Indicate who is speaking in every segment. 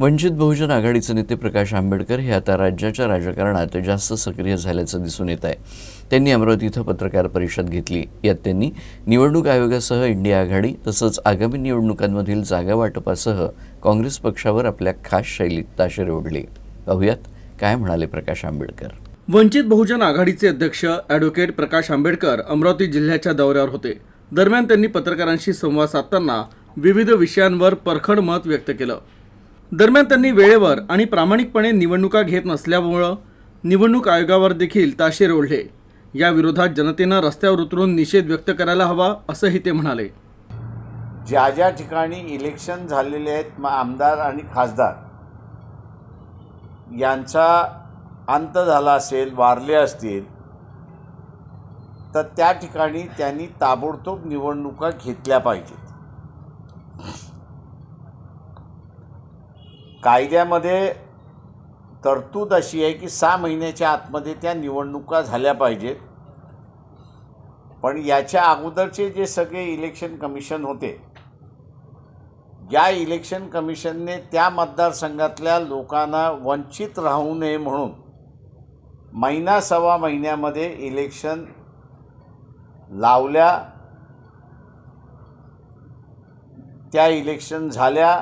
Speaker 1: वंचित बहुजन आघाडीचे नेते प्रकाश आंबेडकर हे आता राज्याच्या राजकारणात जास्त सक्रिय झाल्याचं दिसून येत आहे. त्यांनी अमरावती इथं पत्रकार परिषद घेतली. यात त्यांनी निवडणूक आयोगासह इंडिया आघाडी तसंच आगामी निवडणुकांमधील जागा वाटपासह काँग्रेस पक्षावर आपल्या खास शैलीत ताशेरे ओढली. पाहुयात काय म्हणाले प्रकाश आंबेडकर.
Speaker 2: वंचित बहुजन आघाडीचे अध्यक्ष ॲडव्होकेट प्रकाश आंबेडकर अमरावती जिल्ह्याच्या दौऱ्यावर होते. दरम्यान त्यांनी पत्रकारांशी संवाद साधताना विविध विषयांवर परखड मत व्यक्त केलं. दरम्यान त्यांनी वेळेवर आणि प्रामाणिकपणे निवडणुका घेत नसल्यामुळं निवडणूक आयोगावर देखील ताशेर ओढले. या विरोधात जनतेनं रस्त्यावर उतरून निषेध व्यक्त करायला हवा असंही ते म्हणाले.
Speaker 3: ज्या ज्या ठिकाणी इलेक्शन झालेले आहेत आमदार आणि खासदार यांचा अंत झाला असेल वारले असतील तर त्या ठिकाणी त्यांनी ताबडतोब निवडणुका घेतल्या पाहिजेत. कायद्यामध्ये तरतूद अशी आहे की सहा महिन्याच्या आतमध्ये त्या निवडणुका झाल्या पाहिजेत. पण याच्या अगोदरचे जे सगळे इलेक्शन कमिशन होते या इलेक्शन कमिशनने त्या मतदारसंघातल्या लोकांना वंचित राहू नये म्हणून महिना सव्वा महिन्यामध्ये इलेक्शन लावल्या. त्या इलेक्शन झाल्या.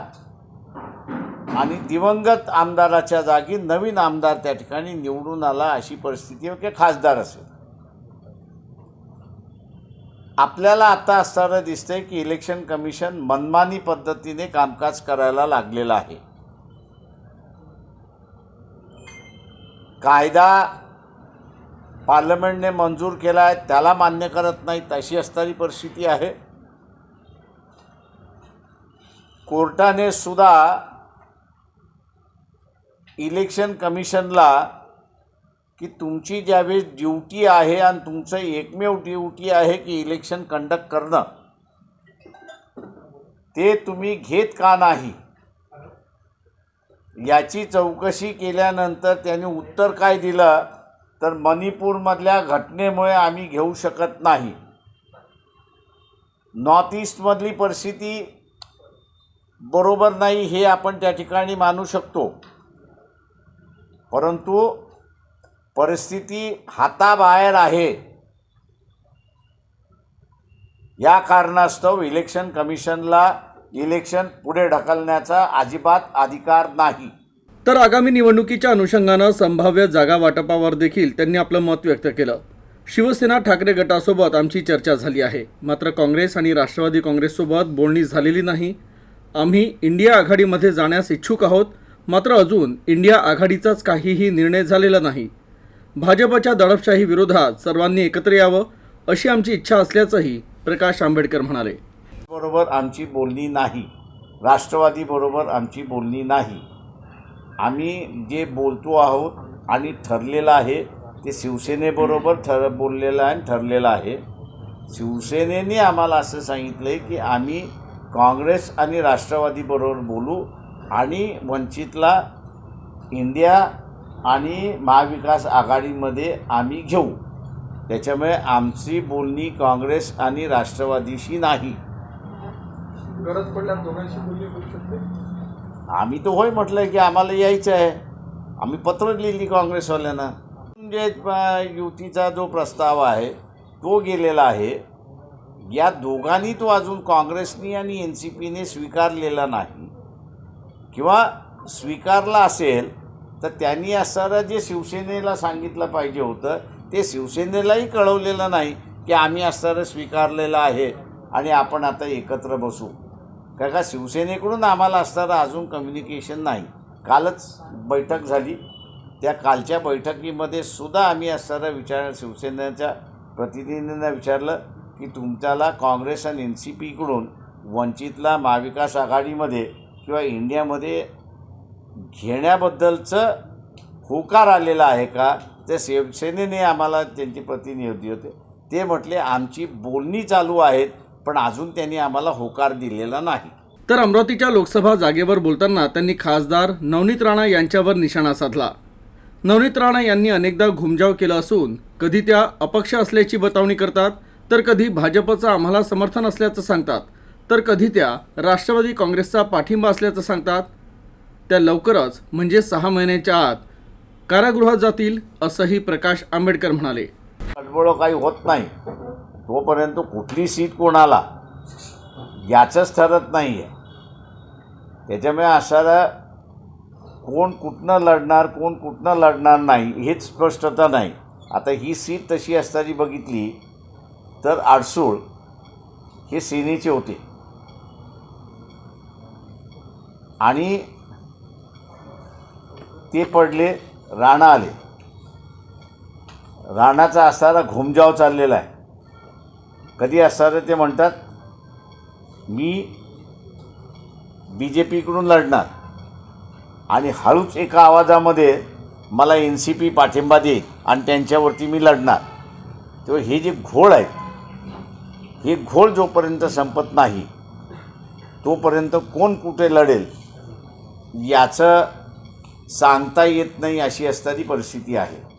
Speaker 3: आणि दिवंगत आमदाराच्या जागी नवीन आमदार त्या ठिकाणी निवडून आला अशी परिस्थिती किंवा खासदार असेल. आपल्याला आता असताना दिसतंय की इलेक्शन कमिशन मनमानी पद्धतीने कामकाज करायला लागलेलं आहे. कायदा पार्लमेंटने मंजूर केला आहे त्याला मान्य करत नाहीत अशी असणारी परिस्थिती आहे. कोर्टाने सुद्धा इलेक्शन कमिशनला की तुमची ज्यावेळेस ड्युटी आहे आणि तुमचं एकमेव ड्युटी आहे की इलेक्शन कंडक्ट करणं ते तुम्ही घेत का नाही? याची चौकशी केल्यानंतर त्यांनी उत्तर काय दिलं? तर मणिपूरमधल्या घटनेमुळे आम्ही घेऊ शकत नाही. नॉर्थ ईस्टमधली परिस्थिती बरोबर नाही हे आपण त्या ठिकाणी मानू शकतो. परंतु परिस्थिती हाताबाहेर आहे. या कारणास्तव इलेक्शन कमिशनला इलेक्शन पुढे ढकलण्याचा अजिबात अधिकार नाही.
Speaker 2: तर आगामी निवडणुकीच्या अनुषंगानं संभाव्य जागा वाटपावर देखील त्यांनी आपलं मत व्यक्त केलं. शिवसेना ठाकरे गटासोबत आमची चर्चा झाली आहे. मात्र काँग्रेस आणि राष्ट्रवादी काँग्रेससोबत बोलणी झालेली नाही. आम्ही इंडिया आघाडीमध्ये जाण्यास इच्छुक आहोत. मात्र अजून इंडिया आघाडीचाच काहीही निर्णय झालेला नाही. भाजपच्या दडपशाही विरोधात सर्वांनी एकत्र यावं अशी आमची इच्छा असल्याचंही प्रकाश आंबेडकर म्हणाले.
Speaker 3: बरोबर आमची बोलणी नाही. राष्ट्रवादीबरोबर आमची बोलणी नाही. आम्ही जे बोलतो आहोत आणि ठरलेलं आहे ते शिवसेनेबरोबर ठर बोललेलं आहे आणि ठरलेलं आहे. शिवसेनेने आम्हाला असं सांगितलं आहे की आम्ही काँग्रेस आणि राष्ट्रवादीबरोबर बोलू आणि वंचितला इंडिया आणि महाविकास आघाडीमध्ये आम्ही घेऊ. त्याच्यामुळे आमची बोलणी काँग्रेस आणि राष्ट्रवादीशी नाही.
Speaker 2: गरज पडल्यास दोघांशी बोलणी करू शकते?
Speaker 3: आम्ही तर होय म्हटलं की आम्हाला यायचं आहे. आम्ही पत्र लिहिली काँग्रेसवाल्यांना. म्हणजे युतीचा जो प्रस्ताव आहे तो गेलेला आहे. या दोघांनी तो अजून काँग्रेसनी आणि एन सी पीने स्वीकारलेला नाही. किंवा स्वीकारला असेल तर त्यांनी असणारं जे शिवसेनेला सांगितलं पाहिजे होतं ते शिवसेनेलाही कळवलेलं नाही की आम्ही असणारं स्वीकारलेलं आहे आणि आपण आता एकत्र बसू. का का शिवसेनेकडून आम्हाला असणारं अजून कम्युनिकेशन नाही. कालच बैठक झाली. त्या कालच्या बैठकीमध्ये सुद्धा आम्ही असणारं विचार शिवसेनेच्या प्रतिनिधींना विचारलं की तुमच्याला काँग्रेस आणि एन सी पीकडून वंचितला महाविकास आघाडीमध्ये किंवा इंडियामध्ये घेण्याबद्दलचं होकार आलेला आहे का त्या शिवसेनेने आम्हाला त्यांचे प्रतिनिधी होते. ते म्हटले आमची बोलणी चालू आहेत पण अजून त्यांनी आम्हाला होकार दिलेला नाही.
Speaker 2: तर अमरावतीच्या लोकसभा जागेवर बोलताना त्यांनी खासदार नवनीत राणा यांच्यावर निशाणा साधला. नवनीत राणा यांनी अनेकदा घुमजाव केला असून कधी त्या अपक्ष असल्याची बतावणी करतात तर कधी भाजपचं आम्हाला समर्थन असल्याचं सांगतात. तर कधी त्या राष्ट्रवादी काँग्रेसचा पाठिंबा असल्याचं सांगतात? त्या लवकरच म्हणजे सहा महिन्याच्या आत कारागृहात जातील असंही प्रकाश आंबेडकर म्हणाले.
Speaker 3: अडबळ काही होत नाही. तोपर्यंत कुठली सीट कोणाला? याचंच ठरत नाही आहे त्याच्यामुळे असा कोण कुठनं लढणार कोण कुठनं लढणार नाही हेच स्पष्टता नाही. आता ही सीट तशी असताना बघितली तर आडसूळ हे सेनेचे होते. आणि ते पडले राणा आले. राणाचा असणारा घुमजाव चाललेला आहे. कधी असणारं ते म्हणतात मी बी जे पीकडून लढणार आणि हळूच एका आवाजामध्ये मला एन सी पी पाठिंबा देईल आणि त्यांच्यावरती मी लढणार. तेव्हा हे जे घोळ आहेत हे घोळ जोपर्यंत संपत नाही तोपर्यंत कोण कुठे लढेल? याचं सांगता येत नाही अशी असणारी परिस्थिती आहे.